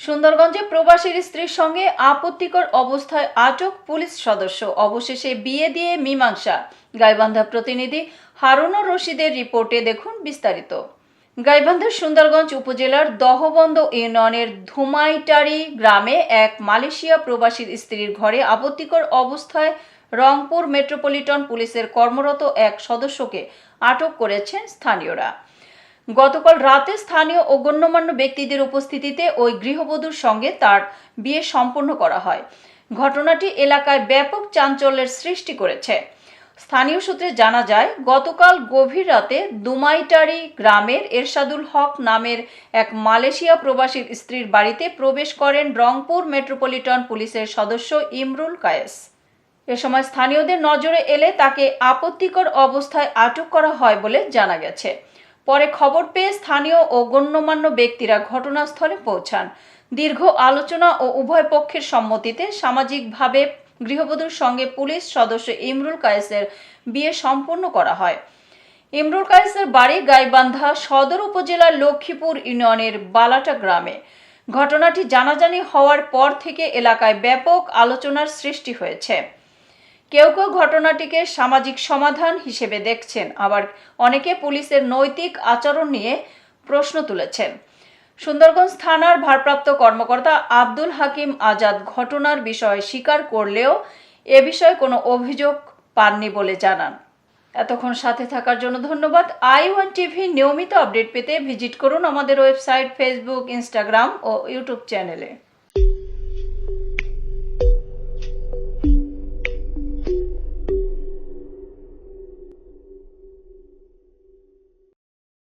সুন্দরগঞ্জে প্রবাসীর স্ত্রীর সঙ্গে আপত্তিকর অবস্থায় আটক পুলিশ সদস্য। অবশেষে বিয়ে দিয়ে মীমাংসা। গাইবান্ধা প্রতিনিধি হারুনুর রশিদের রিপোর্টে দেখুন বিস্তারিত। গাইবান্ধার সুন্দরগঞ্জ উপজেলার দহবন্দ ইউনিয়নের ধুমাইটারি গ্রামে এক মালয়েশিয়া প্রবাসীর স্ত্রীর ঘরে আপত্তিকর অবস্থায় রংপুর মেট্রোপলিটন পুলিশের কর্মরত এক সদস্যকে আটক করেছেন স্থানীয়রা। গতকাল রাতে স্থানীয় ও গণ্যমান্য ব্যক্তিদের উপস্থিতিতে ওই গৃহবধূর সঙ্গে তার বিয়ে সম্পন্ন করা হয়। ঘটনাটি এলাকায় ব্যাপক চাঞ্চল্যের সৃষ্টি করেছে। স্থানীয় সূত্রে জানা যায়, গতকাল গভীর রাতে দুমাইটারি গ্রামের এরশাদুল হক নামের এক মালয়েশিয়া প্রবাসীর স্ত্রীর বাড়িতে প্রবেশ করেন রংপুর মেট্রোপলিটন পুলিশের সদস্য ইমরুল কায়েস। এ সময় স্থানীয়দের নজরে এলে তাকে আপত্তিকর অবস্থায় আটক করা হয় বলে জানা গেছে। পরে খবর পেয়ে স্থানীয় ও গণ্যমান্য ব্যক্তিরা ঘটনাস্থলে পৌঁছান। দীর্ঘ আলোচনা ও উভয় পক্ষের সম্মতিতে সামাজিকভাবে গৃহবধূর সঙ্গে পুলিশ সদস্য ইমরুল কায়েসের বিয়ে সম্পন্ন করা হয়। ইমরুল কায়েসের বাড়ি গাইবান্ধা সদর উপজেলার লক্ষ্মীপুর ইউনিয়নের বালাটা গ্রামে। ঘটনাটি জানাজানি হওয়ার পর থেকে এলাকায় ব্যাপক আলোচনার সৃষ্টি হয়েছে। কেউ কেউ ঘটনাটিকে সামাজিক সমাধান হিসেবে দেখছেন। আবার অনেকে পুলিশের নৈতিক আচরণ নিয়ে প্রশ্ন তুলেছেন। সুন্দরগঞ্জ থানার ভারপ্রাপ্ত কর্মকর্তা আব্দুল হাকিম আজাদ ঘটনার বিষয়ে স্বীকার করলেও এ বিষয়ে কোনো অভিযোগ পাননি বলে জানান। এতক্ষণ সাথে থাকার জন্য ধন্যবাদ। আই ওয়ান টিভি নিয়মিত আপডেট পেতে ভিজিট করুন আমাদের ওয়েবসাইট, ফেসবুক, ইনস্টাগ্রাম ও ইউটিউব চ্যানেলে।